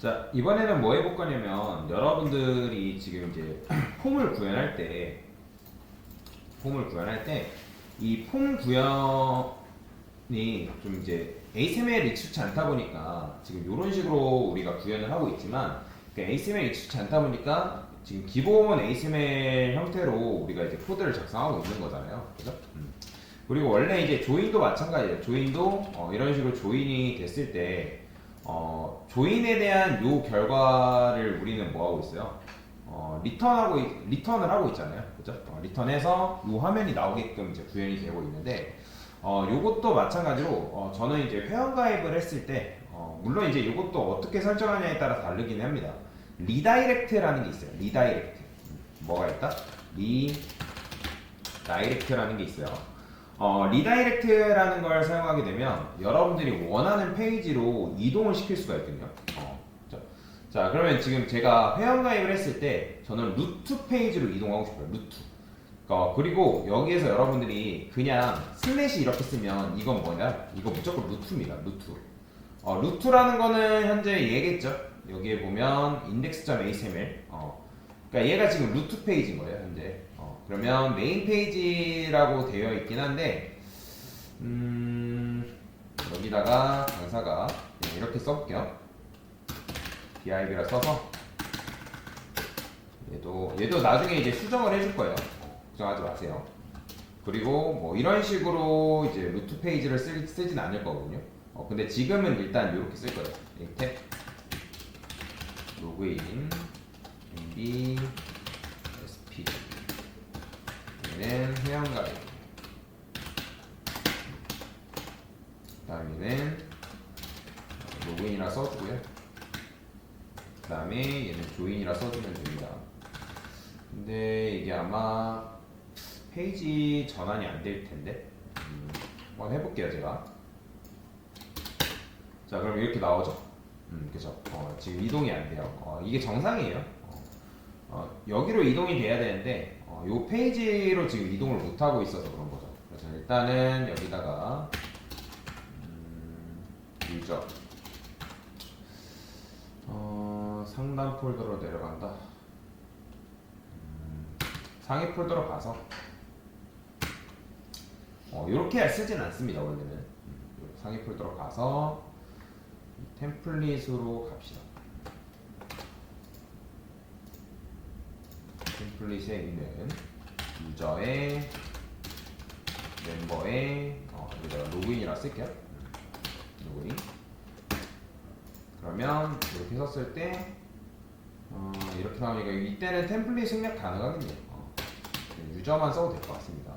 자 이번에는 뭐 해볼 거냐면 여러분들이 지금 이제 폼을 구현할 때 폼을 구현할 때 이 폼 구현이 좀 이제 ASML이 익숙치 않다 보니까 지금 이런 식으로 우리가 구현을 하고 있지만 그 ASML이 익숙치 않다 보니까 지금 기본 ASML 형태로 우리가 이제 코드를 작성하고 있는 거잖아요. 그죠? 음. 그리고 원래 이제 조인도 마찬가지예요. 조인도 어, 이런 식으로 조인이 됐을 때 어, 조인에 대한 요 결과를 우리는 뭐 하고 있어요? 어, 리턴하고 있- 리턴을 하고 있잖아요. 그죠? 어, 리턴해서 요 화면이 나오게끔 이제 구현이 되고 있는데 어, 요것도 마찬가지로 어, 저는 이제 회원 가입을 했을 때 어, 물론 이제 요것도 어떻게 설정하냐에 따라 다르긴 합니다. 리다이렉트라는 게 있어요. 리다이렉트. 음, 뭐가 있다? 리다이렉트라는 게 있어요. 어, 리다이렉트라는 걸 사용하게 되면 여러분들이 원하는 페이지로 이동을 시킬 수가 있거든요. 어, 자, 자, 그러면 지금 제가 회원가입을 했을 때 저는 루트 페이지로 이동하고 싶어요. 루트. 어, 그리고 여기에서 여러분들이 그냥 슬래시 이렇게 쓰면 이건 뭐냐? 이거 무조건 루트입니다. 루트. 어, 루트라는 거는 현재 얘겠죠. 여기에 보면 index.html. 어, 그러니까 얘가 지금 루트 페이지인 거예요, 현재. 어, 그러면 메인 페이지라고 되어 있긴 한데, 음, 여기다가 강사가 네, 이렇게 써볼게요. div라 써서 얘도 얘도 나중에 이제 수정을 해줄 거예요. 어, 걱정하지 마세요. 그리고 뭐 이런 식으로 이제 루트 페이지를 쓰, 쓰진 않을 거거든요. 어, 근데 지금은 일단 이렇게 쓸 거예요. 이렇게 로그인 MB SP 얘는 회원가입 다음에는 로그인이라 써주고요. 그 다음에 얘는 조인이라 써주면 됩니다. 근데 이게 아마 페이지 전환이 안 될 텐데 음, 한번 해볼게요 제가. 자 그럼 이렇게 나오죠. 음 그죠. 어, 지금 이동이 안 돼요. 어, 이게 정상이에요. 어, 어, 여기로 이동이 돼야 되는데 어, 요 페이지로 지금 이동을 못 하고 있어서 그런 거죠. 그래서 일단은 여기다가 음, 유저 어, 상단 폴더로 내려간다. 음, 상위 폴더로 가서 어, 이렇게 쓰진 않습니다 원래는 음, 상위 폴더로 가서 이 템플릿으로 갑시다. 템플릿에 있는 유저의 멤버의 어, 여기다가 로그인이라 쓸게요. 음, 로그인. 그러면 이렇게 썼을 때 어, 이렇게 나오니까 이때는 템플릿 생략 가능하겠네요. 어, 유저만 써도 될 것 같습니다.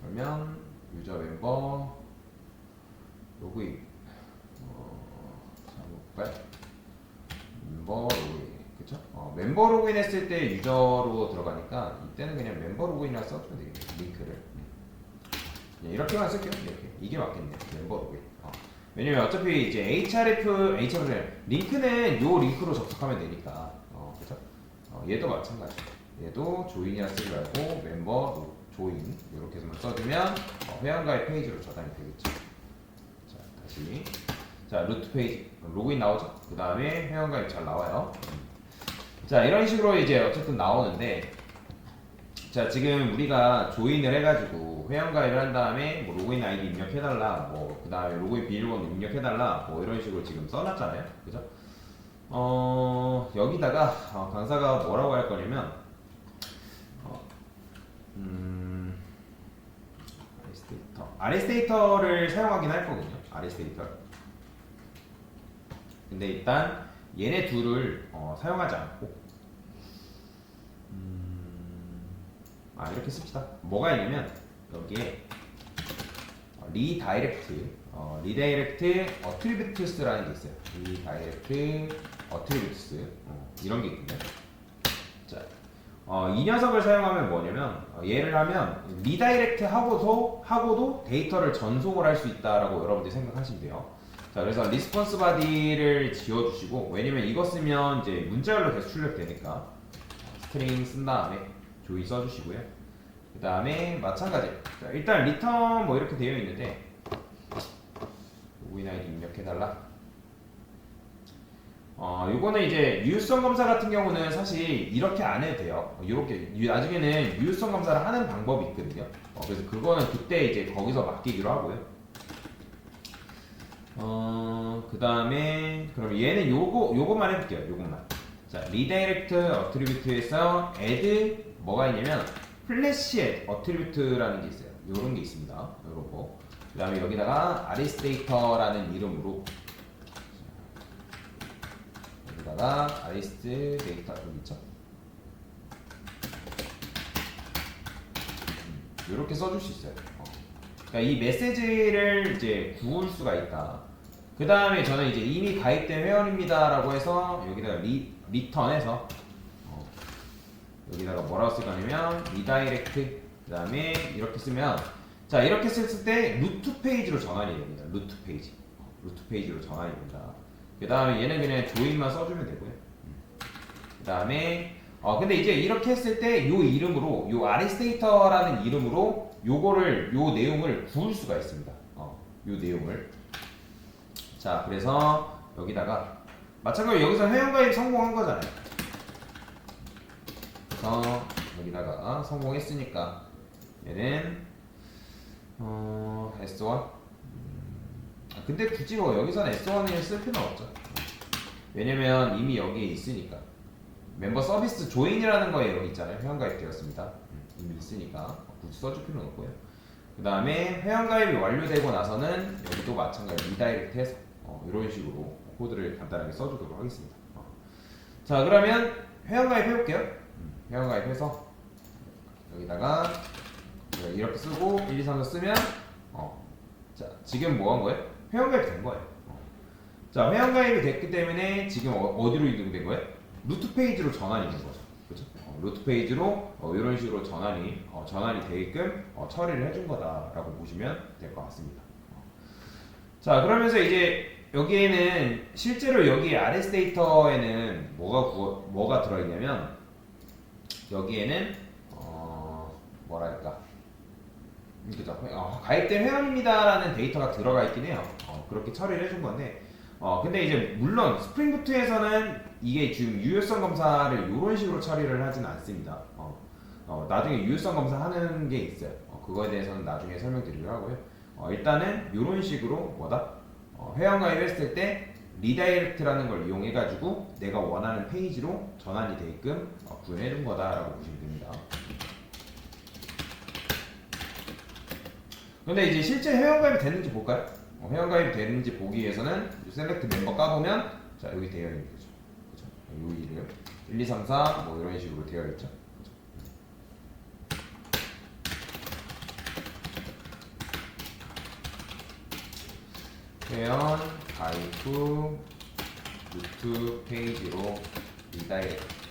그러면 유저 멤버 로그인 어, 자, 볼까요? 멤버 로그인 그쵸? 어, 멤버 로그인 했을 때 유저로 들어가니까 이때는 그냥 멤버 로그인이라 써주면 되겠네요. 링크를 음. 네, 이렇게만 쓸게요. 이렇게 이게 맞겠네요. 멤버 로그인. 어. 왜냐면 어차피 이제 href, href 링크는 요 링크로 접속하면 되니까 어, 그죠? 어, 얘도 마찬가지. 얘도 조인이라 쓰지 말고 멤버 로- 조인 이렇게 해서만 써주면 어, 회원가입 페이지로 저장이 되겠죠. 자 다시 자 루트 페이지 로그인 나오죠. 그 다음에 회원가입 잘 나와요. 음. 자 이런 식으로 이제 어쨌든 나오는데 자 지금 우리가 조인을 해가지고 회원가입을 한 다음에 뭐 로그인 아이디 입력해달라 뭐 그 다음에 로그인 비밀번호 입력해달라 뭐 이런 식으로 지금 써놨잖아요 그죠? 어 여기다가 어, 강사가 뭐라고 할 거냐면 어, 음 아레스테이터 아레스테이터를 사용하긴 할 거거든요 아레스테이터 근데 일단 얘네 둘을 어, 사용하지 않고 아 이렇게 씁시다. 뭐가 있냐면 여기에 어, 리다이렉트 어, 리다이렉트 어트리뷰트스라는 게 있어요. 리다이렉트 어트리뷰트스 어, 이런 게 있거든요. 자, 어, 이 녀석을 사용하면 뭐냐면 어, 얘를 하면 리다이렉트 하고도 하고도 데이터를 전송을 할 수 있다라고 여러분들이 생각하시면 돼요. 자, 그래서 리스폰스 바디를 지워주시고 왜냐면 이거 쓰면 이제 문자열로 계속 출력되니까 스트링 쓴 다음에 조이 써주시고요. 그 다음에 마찬가지. 자, 일단 리턴 뭐 이렇게 되어 있는데 로그인 아이디 입력해달라. 어, 요거는 이제 유효성 검사 같은 경우는 사실 이렇게 안 해도 돼요. 어, 이렇게 나중에는 유효성 검사를 하는 방법이 있거든요. 어, 그래서 그거는 그때 이제 거기서 맡기기로 하고요. 어, 그 다음에 그럼 얘는 요거 요것만 해볼게요. 요것만. 자, 리다이렉트 어트리뷰트에서 add 뭐가 있냐면 플래시 어트리뷰트라는 게 있어요. 요런 게 있습니다. 요런 거. 그 다음에 여기다가 아리스데이터라는 이름으로 여기다가 아리스트 데이터 여기 있죠? 이렇게 써줄 수 있어요. 어. 그러니까 이 메시지를 이제 구울 수가 있다. 그 다음에 저는 이제 이미 가입된 회원입니다라고 해서 여기다가 리, 리턴해서 어, 여기다가 뭐라고 쓸 거냐면 리다이렉트 그 다음에 이렇게 쓰면 자 이렇게 썼을 때 루트 페이지로 전환이 됩니다. 루트 페이지 어, 루트 페이지로 전환이 된다. 그 다음에 얘는 그냥 조인만 써주면 되고요. 그 다음에 어 근데 이제 이렇게 했을 때 요 이름으로 요 아리스테이터라는 이름으로 요거를 요 내용을 구울 수가 있습니다. 어, 요 내용을 자 그래서 여기다가 마찬가지로 여기서 회원가입 성공한 거잖아요. 그래서 여기다가 성공했으니까 얘는 어 S1 아, 근데 굳이 뭐 여기서는 S1을 쓸 필요는 없죠. 왜냐면 이미 여기에 있으니까. 멤버 서비스 조인이라는 거에 있잖아요. 회원가입 되었습니다. 음, 이미 있으니까 굳이 써줄 필요는 없고요. 그 다음에 회원가입이 완료되고 나서는 여기도 마찬가지로 리다이렉트 해서 어, 이런 식으로 코드를 간단하게 써주도록 하겠습니다. 어. 자 그러면 회원가입 해볼게요. 음, 회원가입해서 여기다가 이렇게 쓰고 1, 2, 3, 4 쓰면 어, 자 지금 뭐 한 거예요? 회원가입 된 거예요. 어. 자 회원가입이 됐기 때문에 지금 어, 어디로 이동된 거예요? 루트 페이지로 전환이 된 거죠. 그죠? 어, 루트 페이지로 어, 이런 식으로 전환이 어, 전환이 되게끔 어, 처리를 해준 거다라고 보시면 될 것 같습니다. 어. 자 그러면서 이제 여기에는 실제로 여기 RS 데이터에는 뭐가 구워, 뭐가 들어있냐면 여기에는 어, 뭐랄까 그죠? 어, 가입된 회원입니다라는 데이터가 들어가 있긴 해요. 어, 그렇게 처리를 해준 건데 어 근데 이제 물론 스프링부트에서는 이게 지금 유효성 검사를 이런 식으로 처리를 하진 않습니다. 어, 어, 나중에 유효성 검사 하는 게 있어요. 어, 그거에 대해서는 나중에 설명드리려 하고요. 어, 일단은 이런 식으로 뭐다 어, 회원가입 했을 때 리다이렉트라는 걸 이용해 가지고 내가 원하는 페이지로 전환이 되게끔 어, 구현해 준 거다라고 보시면 됩니다. 근데 이제 실제 회원가입이 됐는지 볼까요? 어, 회원가입이 되는지 보기 위해서는 셀렉트 멤버 까보면 자 여기 되어 있는 거죠. 그죠? 요 이름 1, 2, 3, 4 뭐 이런 식으로 되어 있죠. 회원 가입 후 루트 페이지로 리다이렉트